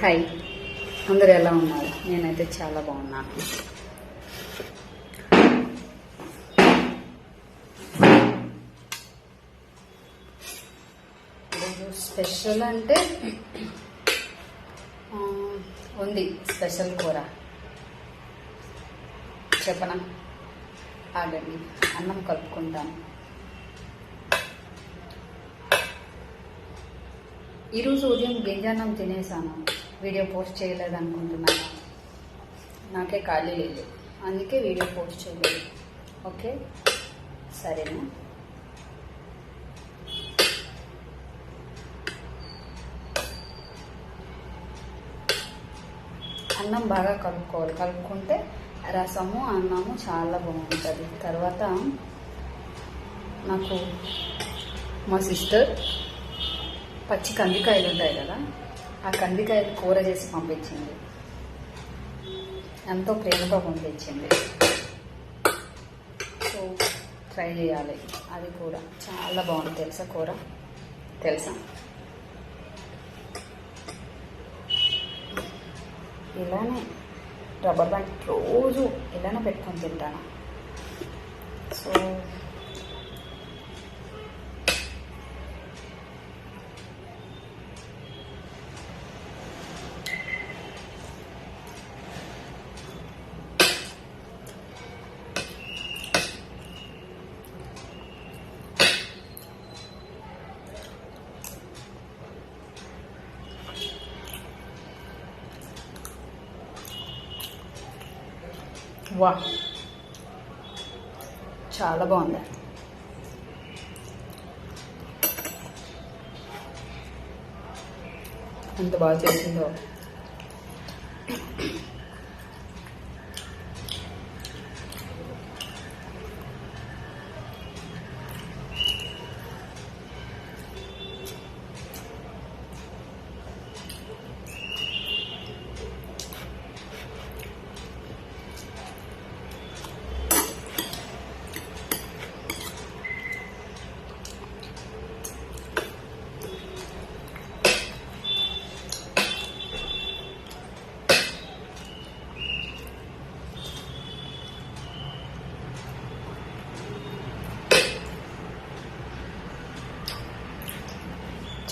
Hi అందరు ఎలా ఉన్నారు? నేనైతే చాలా బాగున్నాను స్పెషల్ అంటే ఉంది స్పెషల్ కూర. చెప్పనా? ఆగండి. అన్నం కలుపుకుంటాను. ఈరోజు ఉదయం గింజాన్నం తినేసాను. వీడియో పోస్ట్ చేయలేదు అనుకుంటున్నాను నాకే ఖాళీ లేదు. అందుకే వీడియో పోస్ట్ చేయలేదు. ఓకే? సరేనా? అన్నం బాగా కలుపుకోవాలి. కలుపుకుంటే రసము అన్నము చాలా బాగుంటుంది. తర్వాత నాకు మా సిస్టర్ పచ్చి కందికాయలు ఉంటాయి కదా ఆ కందికాయలు కూర చేసి పంపించింది. ఎంతో ప్రేమతో పంపించింది. సో ట్రై చేయాలి. అది కూడా చాలా బాగుంది. తెలుసా కూర? తెలుసా? ఇలానే రబ్బర్ బ్యాండ్ రోజు ఇలానే పెట్టుకొని తింటాను. సో వా చాలా బాగుంది. ఎంత బాగా చేసిందో.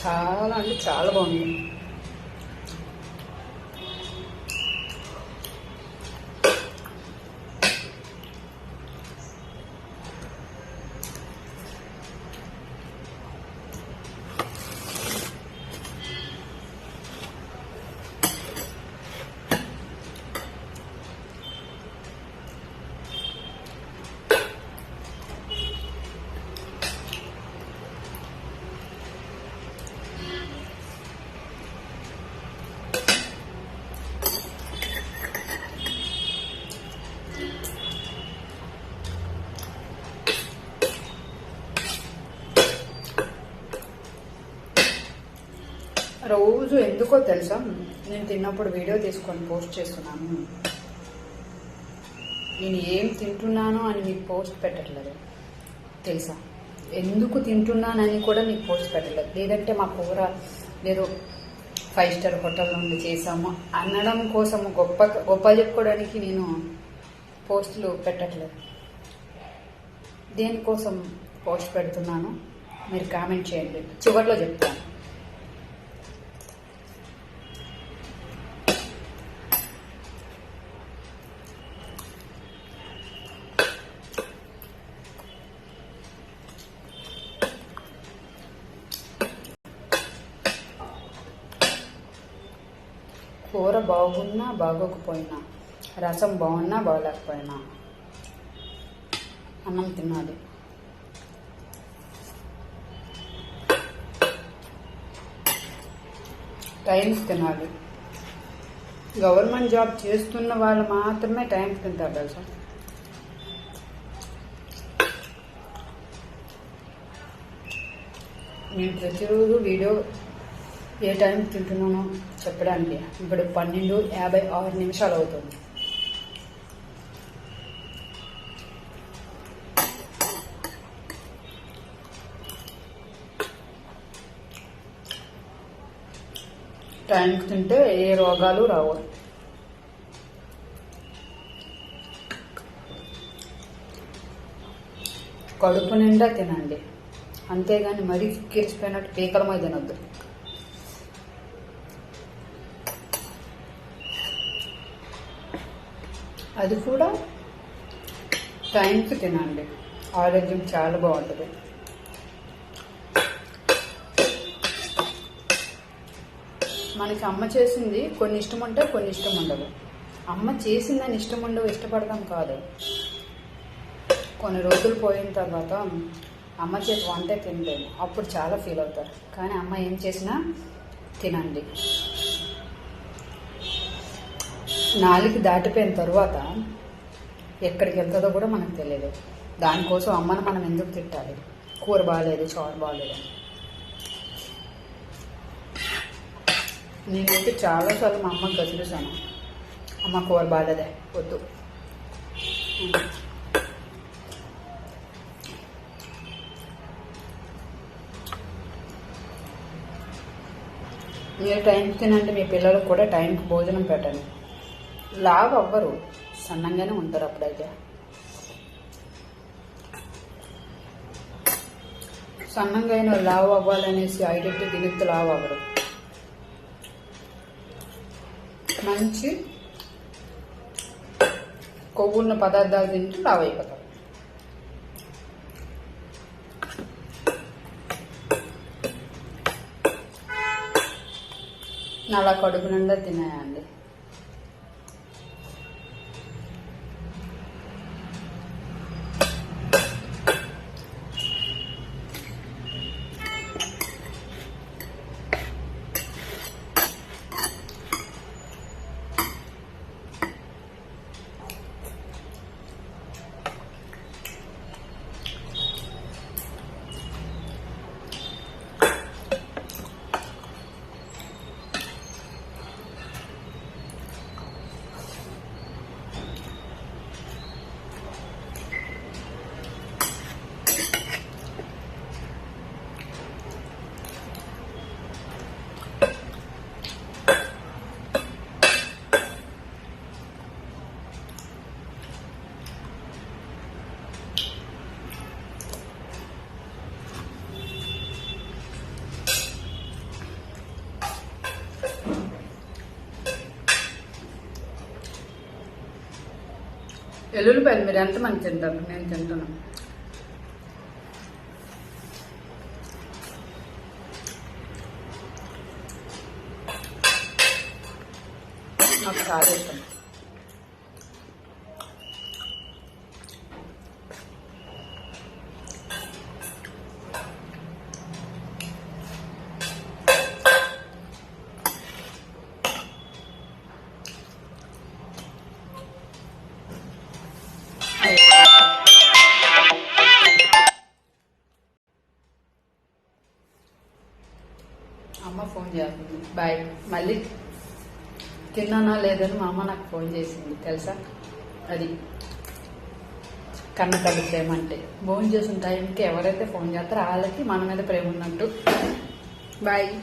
చాలా అంటే చాలా బాగుంది. రోజు ఎందుకో తెలుసా? నేను తిన్నప్పుడు వీడియో తీసుకొని పోస్ట్ చేస్తున్నాను. నేను ఏం తింటున్నాను అని మీకు పోస్ట్ పెట్టట్లేదు. తెలుసా? ఎందుకు తింటున్నానని కూడా మీకు పోస్ట్ పెట్టలేదు లేదంటే మా కూర ఏదో ఫైవ్ స్టార్ హోటల్ నుండి చేసాము అనడం కోసం గొప్ప గొప్ప చెప్పుకోవడానికి నేను పోస్టులు పెట్టట్లేదు. దేనికోసం పోస్ట్ పెడుతున్నాను? మీరు కామెంట్ చేయండి. చివరిలో చెప్తాను కూర బాగున్నా బాగోకపోయినా రసం బాగున్నా బాగలేకపోయినా అన్నం తినాలి. టైమ్స్ తినాలి. గవర్నమెంట్ జాబ్ చేస్తున్న వాళ్ళు మాత్రమే టైంకి తింటారు తెలుసా? నేను ప్రతిరోజు వీడియో ఏ టైం తింటున్నానో చెప్పడానికి ఇప్పుడు పన్నెండు యాభై ఆరు నిమిషాలు అవుతుంది. టైంకి తింటే ఏ రోగాలు రావు. కడుపు నిండా తినండి. అంతేగాని మరీ కిరిచిపోయినట్టు పీకల మీద తినొద్దు. అది కూడా టైంకి తినండి. ఆరోగ్యం చాలా బాగుంటుంది. మనకి అమ్మ చేసింది కొన్ని ఇష్టం ఉంటే కొన్ని ఇష్టం ఉండదు. అమ్మ చేసిందని ఇష్టం ఉండవు ఇష్టపడదాం కాదు. కొన్ని రోజులు పోయిన తర్వాత అమ్మ చేతి వంటే తినలేము అప్పుడు చాలా ఫీల్ అవుతారు. కానీ అమ్మ ఏం చేసినా తినండి. నాలుగు దాటిపోయిన తర్వాత ఎక్కడికి వెళ్తుందో కూడా మనకు తెలియదు. దానికోసం అమ్మను మనం ఎందుకు తిట్టాలి? కూర బాగాలేదు చారు బాగాలేదు అని. నేనైతే చాలాసార్లు మా అమ్మకి గదిలేసాను అమ్మ కూర బాగాలేదే వద్దు. మీరు టైంకి తినండి మీ పిల్లలకు కూడా టైంకి భోజనం పెట్టండి. లావ్ అవ్వరు సన్నంగానే ఉంటారు అప్పుడైతే. సన్నంగా అయిన లావ్ అవ్వాలనేసి ఐడెంటి దిగుతు లావ్ అవ్వరు మంచి కొవ్వున్న పదార్థాలు తింటూ లావ్ అయిపోతారు అలా కడుపు నిండా తినేయండి. ఎల్లుల్లిపాయలు మీరు ఎంతమంది తింటారు? నేను తింటాను. నాకు చాలా ఇష్టం. అమ్మ ఫోన్ చేస్తుంది. బాయ్. మళ్ళీ తిన్నానా లేదని మా అమ్మ నాకు ఫోన్ చేసింది. తెలుసా? అది కన్న తల్లి ప్రేమ అంటే. ఫోన్ చేసిన టైంకి ఎవరైతే ఫోన్ చేస్తారో వాళ్ళకి మన మీద ప్రేమ ఉన్నట్టు. బాయ్.